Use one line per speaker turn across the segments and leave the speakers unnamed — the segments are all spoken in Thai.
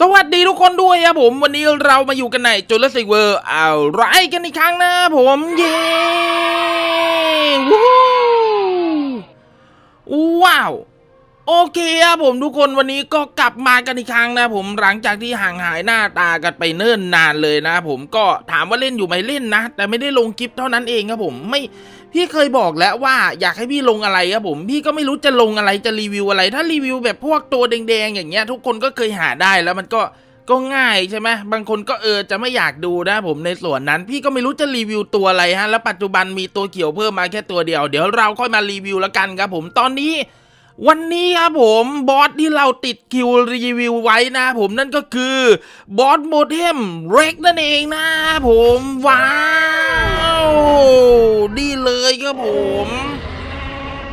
สวัสดีทุกคนด้วยครับผมวันนี้เรามาอยู่กันในจุลศิกเวอร์เอาไรกันอีกครั้งนะผมเย้วู้ว้าวโอเคครับผมทุกคนวันนี้ก็กลับมากันอีกครั้งนะผมหลังจากที่ห่างหายหน้าตากันไปเนิ่นนานเลยนะผมก็ถามว่าเล่นอยู่ไหมเล่นนะ แต่ไม่ได้ลงคลิปเท่านั้นเองครับผมไม่ พี่เคยบอกแล้วว่าอยากให้พี่ลงอะไรครับผมพี่ก็ไม่รู้จะลงอะไรจะรีวิวอะไร ถ้ารีวิวแบบพวกตัวแดงๆอย่างเงี้ย ทุกคนก็เคยหาได้แล้วมันก็ก็ง่ายใช่ไหมบางคนก็เออจะไม่อยากดูนะผมในส่วนนั้น พี่ก็ไม่รู้จะรีวิวตัวอะไรฮะ แล้วปัจจุบันมีตัวเขียวเพิ่มมาแค่ตัวเดียว เดี๋ยวเราค่อยมารีวิวแล้วกันครับผมตอนนี้ วันนี้ครับผมบอสที่เราติดคิวรีวิวไว้นะผมนั่นก็คือบอสโมเทมเร็กนั่นเองนะผมว้า ดีเลยครับผม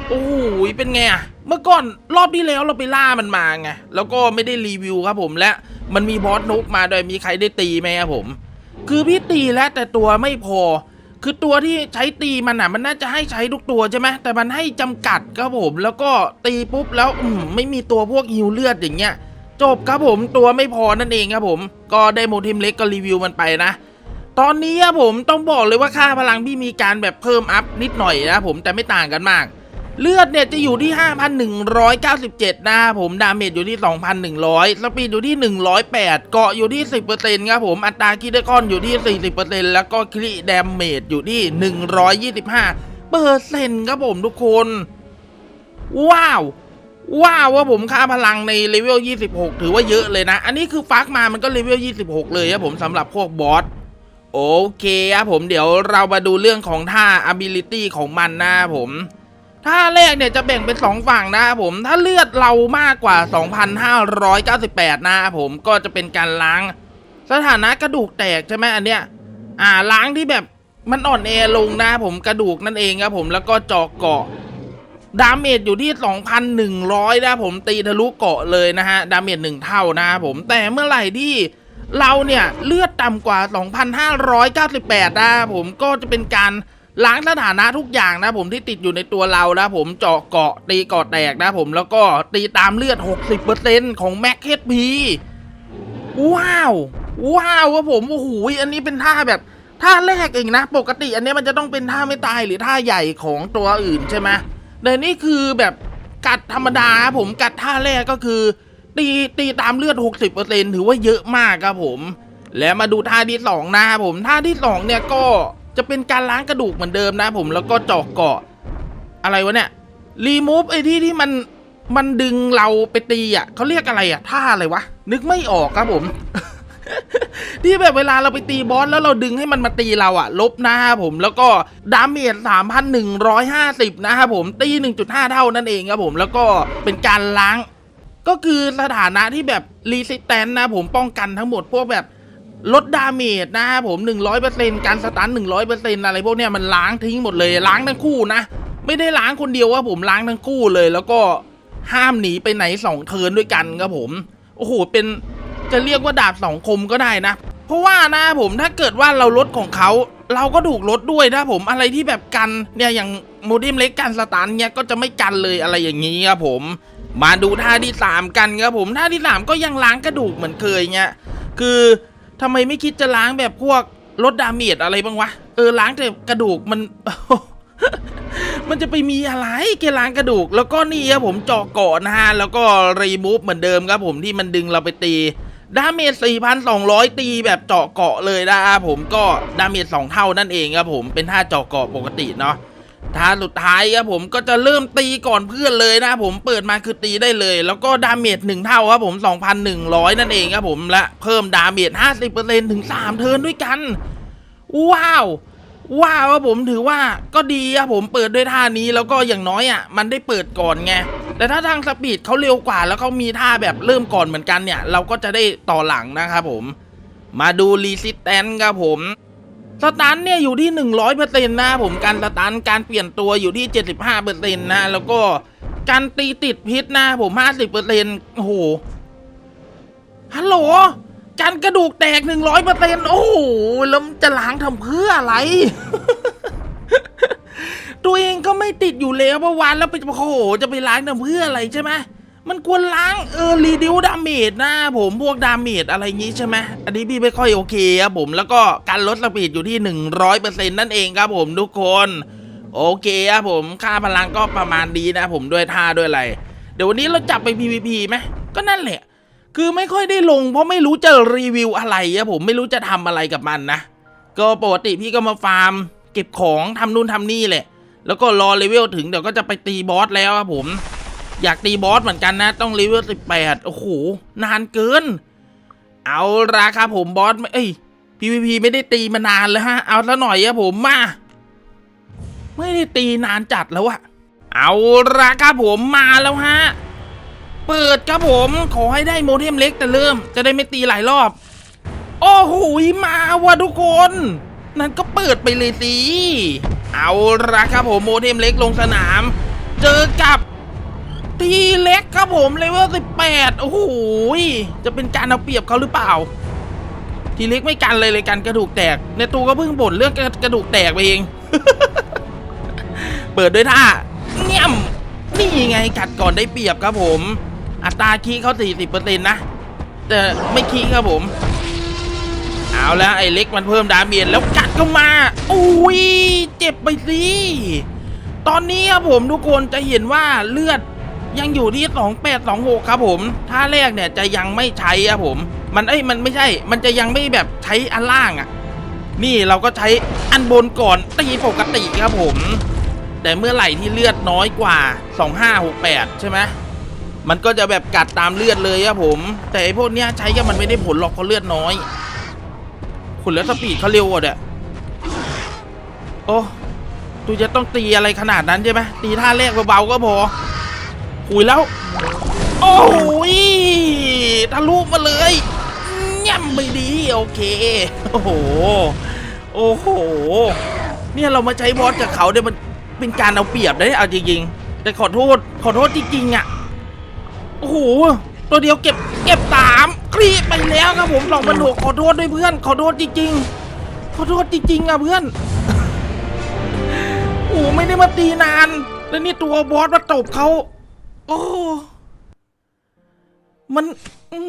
โอ้โหเป็นไงอะเมื่อก่อนรอบที่แล้วเราไปล่ามันมาไง แล้วก็ไม่ได้รีวิวครับผมและมันมีบอสนุกมาโดยมีใครได้ตีไหมครับผม คือพี่ตีแล้วแต่ตัวไม่พอ คือตัวที่ใช้ตีมันอะ มันน่าจะให้ใช้ทุกตัวใช่ไหมแต่มันให้จำกัดครับผม แล้วก็ตีปุ๊บแล้วอืมไม่มีตัวพวกฮิวเลือดอย่างเงี้ย จบครับผมตัวไม่พอนั่นเองครับผม ก็ได้โมเทมเล็กก็รีวิวมันไปนะ ตอนนี้ผมต้องบอกเลยว่าค่าพลังพี่มีการแบบเพิ่มอัพนิดหน่อยนะผมแต่ไม่ต่างกันมาก เลือดเนี่ยจะอยู่ที่ 5,197 นะครับผมดาเมจอยู่ที่ 2,100 สปีดอยู่ที่ 108 เกาะอยู่ที่ 10%ครับผมอัตราคิดคอนอยู่ที่ 40%แล้วก็คริดาเมจอยู่ที่ 125เปอร์เซ็นต์ครับผมทุกคน ว้าวว้าวว่าผมค่าพลังในเลเวล 26 ถือว่าเยอะเลยนะ อันนี้คือฟักมามันก็เลเวล 26 เลยครับผมสำหรับพวกบอส โอเคครับผมเดี๋ยวเรามาดูเรื่องของท่า ability ของมันนะผมท่าแรกเนี่ยจะแบ่งเป็น 2 ฝั่งนะผมถ้าเลือดเรามากกว่า 2,598 นะครับผมก็จะเป็นการล้าง สถานะกระดูกแตกใช่ไหมอันเนี้ยอ่าล้างที่แบบมันอ่อนแอลงนะผมกระดูกนั่นเองครับผมแล้วก็เจาะเกาะดาเมจอยู่ที่ 2,100 นะครับผมตีทะลุเกาะเลยนะฮะดาเมจหนึ่งเท่านะผมแต่เมื่อไหร่ที่ เราเนี่ยเลือดต่ำกว่า 2,598 นะครับผมก็จะเป็นการล้างสถานะทุกอย่างนะผมที่ติดอยู่ในตัวเรานะผมเจาะเกาะตีเกาะแตกนะผมแล้วก็ตีตามเลือด 60%ของแม็กเฮดพีว้าว ว้าวครับผมโอ้โหอันนี้เป็นท่าแบบท่าแรกเองนะ ปกติอันนี้มันจะต้องเป็นท่าไม่ตายหรือท่าใหญ่ของตัวอื่นใช่ไหมแต่นี่คือแบบกัดธรรมดาครับผมกัดท่าแรกก็คือ ตีตีตามเลือด 60%ถือว่าเยอะมากครับผม แล้วมาดูท่าที่สองนะครับผมท่าที่สองเนี่ยก็จะเป็นการล้างกระดูกเหมือนเดิมนะครับผมแล้วก็เจาะเกาะ อะไรวะเนี่ยรีมูฟไอ้ที่ที่มันมันดึงเราไปตีอะเขาเรียกอะไรอะท่าอะไรวะ นึกไม่ออกครับผม ที่แบบเวลาเราไปตีบอสแล้วเราดึงให้มันมาตีเราอะลบนะครับผม แล้วก็ดาเมจ3,150 นะครับผมตี 1.5 เท่านั่นเองครับผม แล้วก็เป็นการล้าง ก็คือสถานะที่แบบรีสิสแตนนะผมป้องกันทั้งหมดพวกแบบลดดาเมจนะครับผม 100%การสตัน100%อะไรพวกเนี้ยมันล้างทิ้งหมดเลยล้างทั้งคู่นะ ไม่ได้ล้างคนเดียวว่าผมล้างทั้งคู่เลย แล้วก็ห้ามหนีไปไหนสองเทินด้วยกันครับผม โอ้โหเป็นจะเรียกว่าดาบสองคมก็ได้นะ เพราะว่านะผมถ้าเกิดว่าเราลดของเขา เราก็ถูกลดด้วยนะผมอะไรที่แบบกันเนี่ยอย่างโมเดมเล็กกันสตาร์เนี่ยก็จะไม่กันเลยอะไรอย่างนี้ครับผม มาดูท่าที่สามกันครับผมท่าที่สามก็ยังล้างกระดูกเหมือนเคยเนี่ยคือทำไมไม่คิดจะล้างแบบพวกลดดาเมจอะไรบ้างวะเออล้างแต่กระดูกมัน มันจะไปมีอะไรแกล้างกระดูก แล้วก็นี่ครับผมเจาะเกาะนะฮะแล้วก็รีมูฟเหมือนเดิมครับผมที่มันดึงเราไปตีดาเมจ 4,200 ตีแบบเจาะเกาะเลยนะครับผมก็ดาเมจ 2 เท่านั่นเองครับผมเป็นท่าเจาะเกาะปกติเนาะ ท่าสุดท้ายครับผมก็จะเริ่มตีก่อนเพื่อนเลยนะผมเปิดมาคือตีได้เลย แล้วก็ดาเมจ1เท่าครับผม 2,100 นั่นเองครับผมและเพิ่มดาเมจ50%ถึง 3 เทิร์นด้วยกัน ว้าวว้าวครับผมถือว่าก็ดีครับผมเปิดด้วยท่านี้แล้วก็อย่างน้อยอะมันได้เปิดก่อนไงแต่ถ้าทางสปีดเขาเร็วกว่า แล้วเขามีท่าแบบเริ่มก่อนเหมือนกันเนี่ย เราก็จะได้ต่อหลังนะครับผม มาดูรีสิสแตนครับผม สตันเนี่ยอยู่ที่ 100%นะครับผมการสตันการเปลี่ยนตัวอยู่ที่ 75%นต์นะแล้วก็การตีติดพิษนะผม 50%โอ้โหฮัลโหลการกระดูกแตกหนึ่งร้อยเปอร์เซ็นต์โอ้โหแล้วจะล้างทำเพื่ออะไร ตัวเองก็ไม่ติดอยู่แล้วเมื่อวานแล้วไปโอ้โหจะไปล้างทำเพื่ออะไรใช่ไหม มันควรล้างเออรีดิวดาเมจนะผมพวกดาเมจอะไรงี้ใช่ไหมอันนี้พี่ไม่ค่อยโอเคครับผมแล้วก็การลดสปีดอยู่ที่ 100%นั่นเองครับผมทุกคน โอเคครับผมค่าพลังก็ประมาณดีนะผมด้วยท่าด้วยอะไร เดี๋ยววันนี้เราจับไป PVP ไหมก็นั่นแหละ คือไม่ค่อยได้ลง เพราะไม่รู้จะรีวิวอะไรอะผมไม่รู้จะทำอะไรกับมันนะก็ปกติพี่ก็มาฟาร์ม เก็บของทำนู่นทำนี่แหละ แล้วก็รอเลเวลถึงเดี๋ยวก็จะไปตีบอสแล้วครับผม อยากตีบอสเหมือนกันนะ ต้องเลเวล18โอ้โห นานเกิน เอาราคาผมบอสไม่เอ้ย PVP ไม่ได้ตีมานานแล้วฮะ เอาซะหน่อยอะผมมา ไม่ได้ตีนานจัดแล้วอะเอาราคาผมมาแล้วฮะ เปิดครับผมขอให้ได้โมเทมเล็กแต่เริ่ม จะได้ไม่ตีหลายรอบ โอ้โหมาว่ะทุกคน นั่นก็เปิดไปเลยสิเอาละครับผมโมเทมเล็กลงสนาม เจอกับ ทีเล็กครับผมเลเวล18โอ้โหจะเป็นการเอาเปรียบเขาหรือเปล่า ทีเล็กไม่กันเลยเลยกันกระดูกแตก ในตัวก็เพิ่งบ่นเรื่องกระดูกแตกไปเอง เปิดด้วยท่าเงี่ยมนี่ไงกัดก่อนได้เปรียบครับผม อัตราคีเขา40%นต์นะ แต่ไม่คีครับผม เอาแล้วไอ้เล็กมันเพิ่มดาเมจแล้วกัดเข้ามาอุ้ยเจ็บไปสิตอนนี้ครับผมทุกคนจะเห็นว่าเลือด ยังอยู่ที่ 2826 ครับผมท่าแรกเนี่ยจะยังไม่ใช้ครับผม มันเอ้ยมันไม่ใช่ มันจะยังไม่แบบใช้อันล่างอะ่ะ นี่เราก็ใช้อันบนก่อนตีปกติครับผม แต่เมื่อไหร่ที่เลือดน้อยกว่า 2568 ใช่ไหมมันก็จะแบบกัดตามเลือดเลยครับผม แต่ไอพวกเนี้ยใช้ก็มันไม่ได้ผลหรอกเพราะเลือดน้อยขุนแล้วสปีดเขาเร็วอะเด้อโอ้ตูจะต้องตีอะไรขนาดนั้นใช่ไหมตีท่าแรกเบาๆก็พอ หุยแล้ว โอ้ยทะลุมาเลยย่ำไม่ดีโอเค โอ้โห โอ้โห เนี่ยเรามาใช้บอสกับเขาเนี่ยมันเป็นการเอาเปรียบได้เอาจริงๆ แต่ขอโทษขอโทษจริงๆอะ โอ้โห ตัวเดียวเก็บเก็บสามครีบไปแล้วครับผมสองพันหกขอโทษด้วยเพื่อน ขอโทษจริงๆ ขอโทษจริงๆอะเพื่อน โอ้ไม่ได้มาตีนาน แล้วนี่ตัวบอสมาตบเขา อ้มัน อื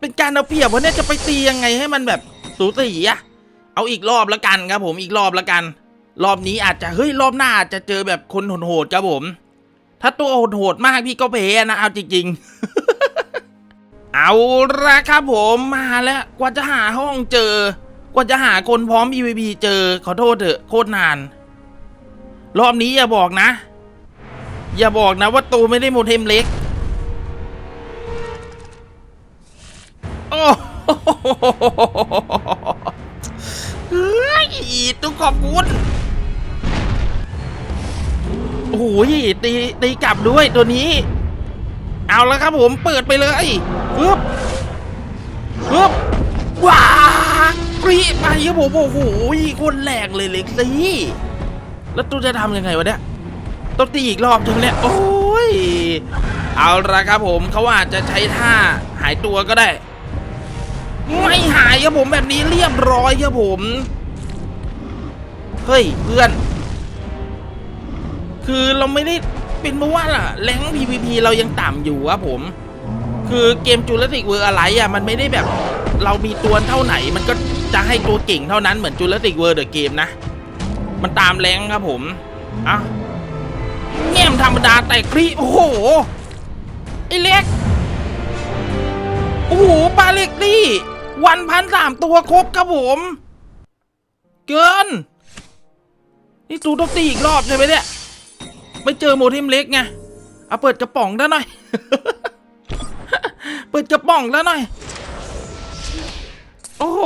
เป็นการเอาเปรียบวะเนี่ยจะไปตียังไงให้มันแบบสูสีอะเอาอีกรอบละกันครับผมอีกรอบละกัน รอบนี้อาจจะเฮ้ยรอบหน้าอาจจะเจอแบบคนโหดๆครับผม ถ้าตัวโหดๆมากพี่ก็แพ้นะเอาจริงๆ เอาละครับผมมาแล้วกว่าจะหาห้องเจอ กว่าจะหาคนพร้อม PVP เจอขอโทษเถอะโคตรนาน รอบนี้อย่าบอกนะ อย่าบอกนะว่าตูไม่ได้โมเทมเล็ก โอ้โหเฮ้ยต้องขอบคุณ โอ้โหตีตีกลับด้วยตัวนี้ เอาแล้วครับผมเปิดไปเลยปึ๊บปึ๊บว้ากรีไปครับผมโอ้โหคนแหลกเลยเล็กสิแล้วตูจะทำยังไงวะเนี่ย ต้องตีอีกรอบจังเนี่ยโอ้ย เอาละครับผมเขาอาจจะใช้ท่าหายตัวก็ได้ ไม่หายครับผมแบบนี้เรียบร้อยครับผม เฮ้ยเพื่อน คือเราไม่ได้เป็นเพราะว่าล่ะแรง PVP เรายังต่ำอยู่ครับผม คือเกมจูเลสิกเวอร์อะไรอะมันไม่ได้แบบเรามีตัวเท่าไหน มันก็จะให้ตัวเก่งเท่านั้นเหมือนจูเลสิกเวอร์เดอะเกมนะ มันตามแรงครับผมอะ แง่มธรรมดาแต่ครีโอ้โหไอเล็ก โอ้โหปลาเล็กนี่วันพันสามตัวครบครับผม เกิน นี่ตูต้องตีอีกรอบใช่ไหมเนี่ย ไม่เจอโมเทมเล็กไงเอาเปิดกระป๋องได้หน่อย เปิดกระป๋องแล้วหน่อย โอ้โห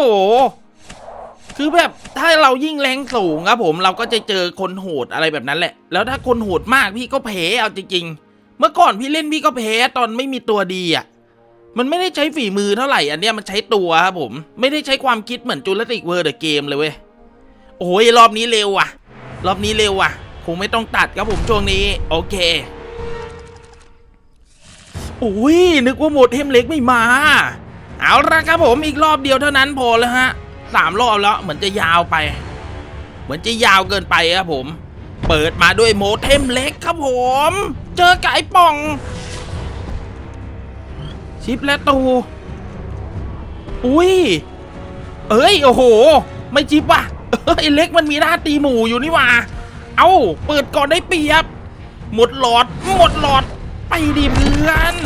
คือแบบถ้าเรายิ่งแรงสูงครับผมเราก็จะเจอคนโหดอะไรแบบนั้นแหละ แล้วถ้าคนโหดมากพี่ก็แพ้เอาจริงๆ เมื่อก่อนพี่เล่นพี่ก็แพ้ตอนไม่มีตัวดีอะมันไม่ได้ใช้ฝีมือเท่าไหร่อันเนี้ยมันใช้ตัวครับผม ไม่ได้ใช้ความคิดเหมือนจูเลติกเวอร์เดอะเกมเลยเว้ยโอ้ยรอบนี้เร็วว่ะ รอบนี้เร็วว่ะคงไม่ต้องตัดครับผมช่วงนี้ โอเคโอ้ยนึกว่าหมดเทมเล็กไม่มา เอาละครับผมอีกรอบเดียวเท่านั้นพอแล้วฮะ สามรอบแล้วเหมือนจะยาวไป เหมือนจะยาวเกินไปครับผม เปิดมาด้วยโมเทมเล็กครับผม เจอไก่ป่อง ชิปและตู อุ้ย เอ้ย โอ้โห ไม่ชิปว่ะเอ้เล็กมันมีหน้าตีหมูอยู่นี่ว่า เอ้า เปิดก่อนได้เปรียบ หมดหลอด หมดหลอด ไปดิเพื่อน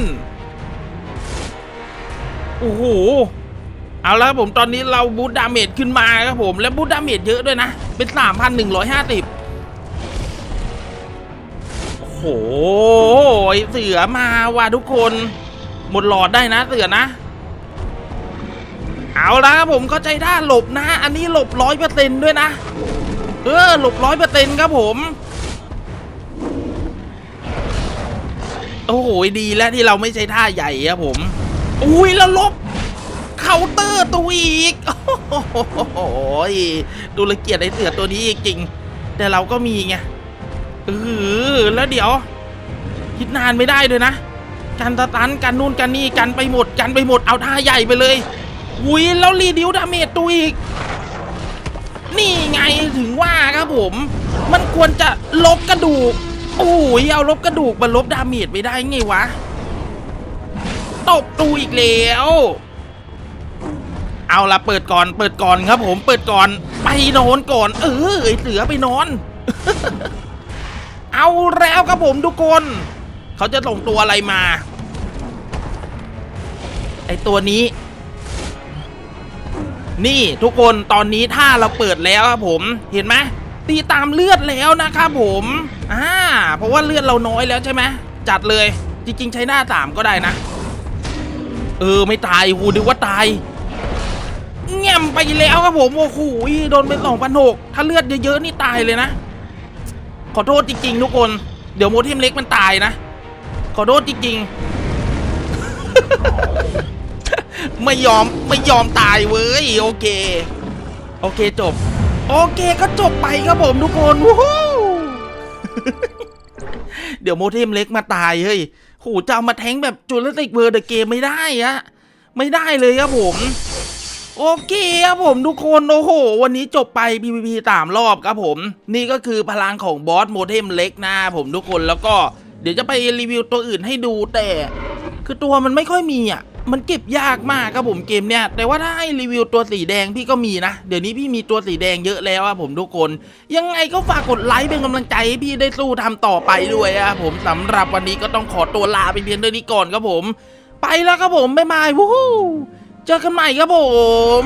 โอ้โห เอาแล้วครับผมตอนนี้เราบูทดาเมจขึ้นมาครับผมและบูทดาเมจเยอะด้วยนะ เป็น3,150โอ้โหเสือมาว่ะทุกคน หมดหลอดได้นะเสือนะ เอาละครับผมเข้าใจท่าหลบนะ อันนี้หลบร้อยเปอร์เซ็นด้วยนะ เออหลบร้อยเปอร์เซ็นครับผมโอ้โหดีแล้วที่เราไม่ใช้ท่าใหญ่ครับผม อุ้ยแล้วลบ เคาน์เตอร์ตัวอีก โอ้โหดูละเกียดไอ้เสือตัวนี้จริง แต่เราก็มีไงเออแล้วเดี๋ยว คิดนานไม่ได้ด้วยนะ กันตะตันกันนู่นกันนี่กันไปหมดกันไปหมดเอาท่าใหญ่ไปเลยอุ้ยแล้วรีดิวดาเมจตัวอีก นี่ไงถึงว่าครับผม มันควรจะลบกระดูกโอ้ยเอาลบกระดูกมาลบดาเมจไม่ได้ไงวะ ตบตูอีกแล้ว เอาละเปิดก่อนเปิดก่อนครับผมเปิดก่อนไปนอนก่อน เออไอเสือไปนอน เอาแล้วครับผมทุกคน เขาจะส่งตัวอะไรมา ไอตัวนี้ นี่ทุกคนตอนนี้ถ้าเราเปิดแล้วครับผมเห็นไหมตีตามเลือดแล้วนะครับผมอ่าเพราะว่าเลือดเราน้อยแล้วใช่ไหมจัดเลย จริง ๆ ใช้หน้าสามก็ได้นะ เออไม่ตายหูนึกว่าตาย แง่มไปแล้วครับผมโอ้โหโดนเป็นสองพันหกถ้าเลือดเยอะๆนี่ตายเลยนะ ขอโทษจริงๆทุกคน เดี๋ยวโมเทมเล็กมันตายนะ ขอโทษจริงๆ ไม่ยอมไม่ยอมตายเว้ยโอเค โอเคจบ โอเคก็จบไปครับผมทุกคนวู้ฮู้เดี๋ยวโมเทมเล็กมาตายเฮ้ยโหจะเอามาแทงแบบจูเลติกเวอร์เดอะเกมไม่ได้อะไม่ได้เลยครับผม โอเคครับผมทุกคนโอ้โห วันนี้จบไป PVP สามรอบครับผม นี่ก็คือพลังของบอสโมเทมเล็กนะผมทุกคนแล้วก็เดี๋ยวจะไปรีวิวตัวอื่นให้ดูแต่ คือตัวมันไม่ค่อยมีอะมันเก็บยากมากครับผมเกมเนี้ยแต่ว่าถ้าให้รีวิวตัวสีแดงพี่ก็มีนะ เดี๋ยวนี้พี่มีตัวสีแดงเยอะแล้วอะผมทุกคน ยังไงก็ฝากกดไลค์เป็นกำลังใจให้พี่ได้สู้ทำต่อไปด้วยอะผมสำหรับวันนี้ก็ต้องขอตัวลาไปเพียงเท่านี้ก่อนครับผม ไปแล้วครับผมบ๊ายบายวู้ เจอกันใหม่ครับผม